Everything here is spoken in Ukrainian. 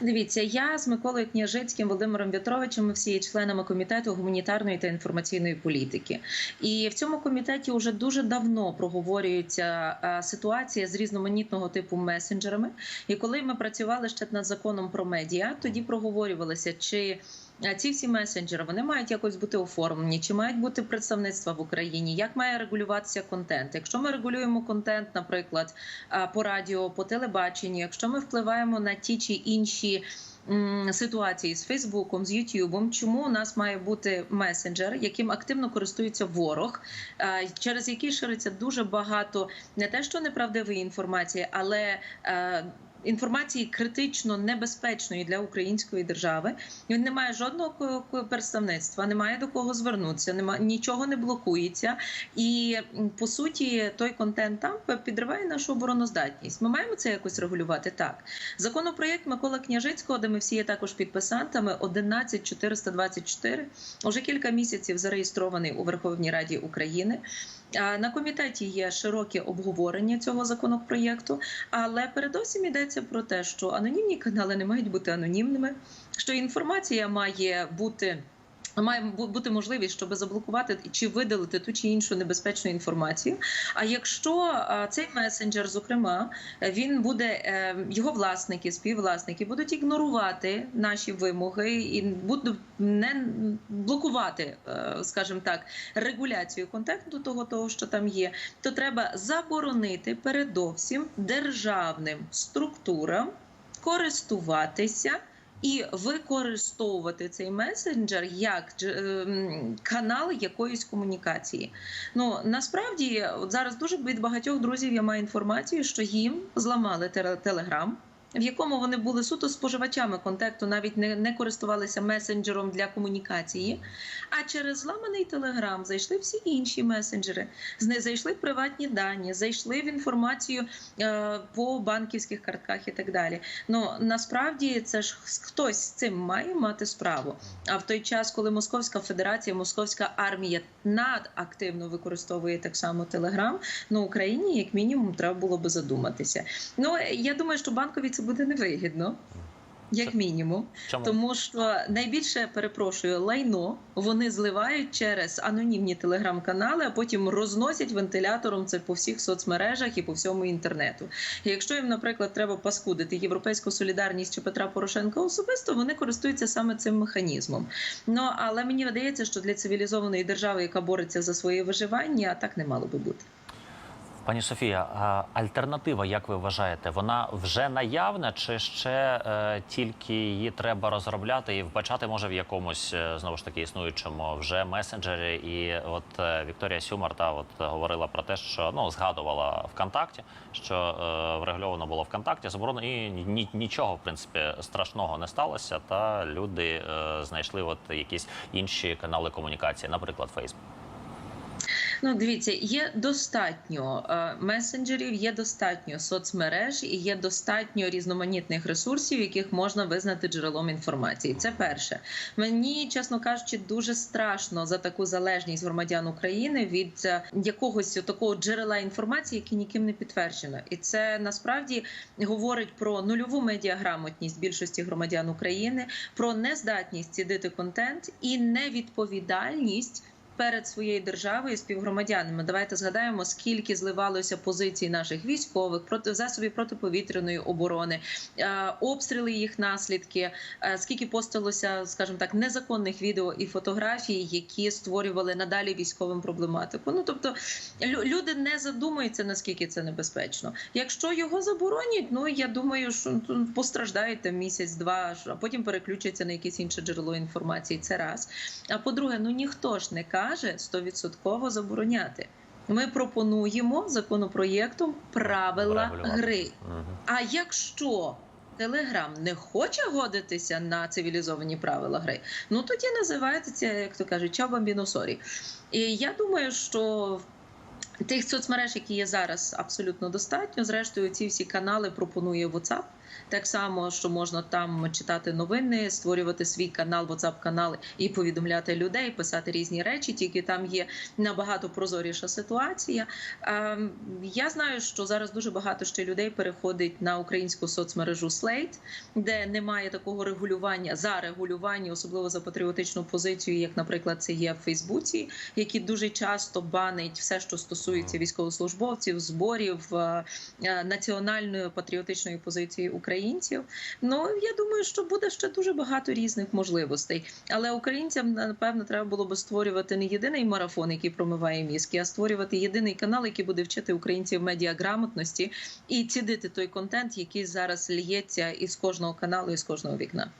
Дивіться, я з Миколою Княжицьким, Володимиром В'ятровичем, всі є членами комітету гуманітарної та інформаційної політики. І в цьому комітеті вже дуже давно проговорюється е, ситуація з різноманітного типу месенджерами. І коли ми працювали ще над законом про медіа, тоді проговорювалися чи ці всі месенджери вони мають якось бути оформлені, чи мають бути представництва в Україні, як має регулюватися контент. Якщо ми регулюємо контент, наприклад, по радіо, по телебаченню, якщо ми впливаємо на ті чи інші. Ситуації з Фейсбуком, з Ютубом, чому у нас має бути месенджер, яким активно користується ворог, е, через який шириться дуже багато не те, що неправдивої інформації, але е, інформації критично небезпечної для української держави. Він не має жодного представництва, немає до кого звернутися, нема нічого не блокується. І по суті, той контент там підриває нашу обороноздатність. Ми маємо це якось регулювати так. Законопроєкт Микола Княжицького, де ми всі є також підписантами, 11424, уже кілька місяців зареєстрований у Верховній Раді України. На комітеті є широке обговорення цього законопроєкту, але передовсім йдеться про те, що анонімні канали не мають бути анонімними, що інформація має бути. Має бу- бути можливість, щоб заблокувати чи видалити ту чи іншу небезпечну інформацію. А якщо цей месенджер, зокрема, він буде е, його власники, співвласники будуть ігнорувати наші вимоги і будуть не блокувати, е, скажімо так, регуляцію контенту того, того, що там є, то треба заборонити передовсім державним структурам користуватися. І використовувати цей месенджер як ем, канал якоїсь комунікації. Ну насправді, от зараз дуже від багатьох друзів я маю інформацію, що їм зламали теле- телеграм. В якому вони були суто споживачами контакту, навіть не, не користувалися месенджером для комунікації. А через зламаний телеграм зайшли всі інші месенджери, зайшли приватні дані, зайшли в інформацію е, по банківських картках і так далі. Ну насправді це ж хтось з цим має мати справу. А в той час, коли Московська Федерація, Московська армія надактивно використовує так само Телеграм, ну Україні як мінімум треба було би задуматися. Ну я думаю, що банкові це буде невигідно. Як мінімум, Чому? тому що найбільше перепрошую лайно вони зливають через анонімні телеграм-канали, а потім розносять вентилятором це по всіх соцмережах і по всьому інтернету. І якщо їм, наприклад, треба паскудити європейську солідарність чи Петра Порошенка особисто, вони користуються саме цим механізмом. Ну але мені видається, що для цивілізованої держави, яка бореться за своє виживання, так не мало би бути. Пані Софія, альтернатива, як ви вважаєте, вона вже наявна, чи ще е, тільки її треба розробляти і вбачати може в якомусь е, знову ж таки існуючому вже месенджері? І от е, Вікторія Сюмар та от говорила про те, що ну згадувала ВКонтакті, що е, врегульовано було ВКонтакті, заборонено і ні, нічого в принципі страшного не сталося. Та люди е, знайшли от якісь інші канали комунікації, наприклад, Фейсбук. Ну, дивіться, є достатньо е, месенджерів, є достатньо соцмереж і є достатньо різноманітних ресурсів, яких можна визнати джерелом інформації. Це перше. Мені, чесно кажучи, дуже страшно за таку залежність громадян України від е, якогось такого джерела інформації, яке ніким не підтверджено. І це насправді говорить про нульову медіаграмотність більшості громадян України, про нездатність цідити контент і невідповідальність перед своєю державою і співгромадянами. Давайте згадаємо, скільки зливалося позицій наших військових, проти засобів протиповітряної оборони, е, обстріли їх наслідки, е, скільки постилося, скажімо так, незаконних відео і фотографій, які створювали надалі військовим проблематику. Ну тобто люди не задумуються наскільки це небезпечно. Якщо його заборонять, ну я думаю, що ну, постраждають там місяць-два, а потім переключаться на якесь інше джерело інформації. Це раз. А по-друге, ну ніхто ж не каже стовідсотково забороняти. Ми пропонуємо законопроєктом правила гри. А якщо Телеграм не хоче годитися на цивілізовані правила гри, ну тоді називається це, як то кажуть, чабамбіносорі. І я думаю, що Тих соцмереж, які є зараз, абсолютно достатньо. Зрештою, ці всі канали пропонує WhatsApp. Так само, що можна там читати новини, створювати свій канал, whatsapp канал і повідомляти людей, писати різні речі. Тільки там є набагато прозоріша ситуація. Ем, Я знаю, що зараз дуже багато ще людей переходить на українську соцмережу Slate, де немає такого регулювання за регулювання, особливо за патріотичну позицію, як, наприклад, це є в Фейсбуці, які дуже часто банить все, що стосується військовослужбовців, зборів е, е, національної патріотичної позиції українців. Ну я думаю, що буде ще дуже багато різних можливостей. Але українцям напевно треба було би створювати не єдиний марафон, який промиває мізки, а створювати єдиний канал, який буде вчити українців медіаграмотності і цідити той контент, який зараз лється із кожного каналу, із кожного вікна.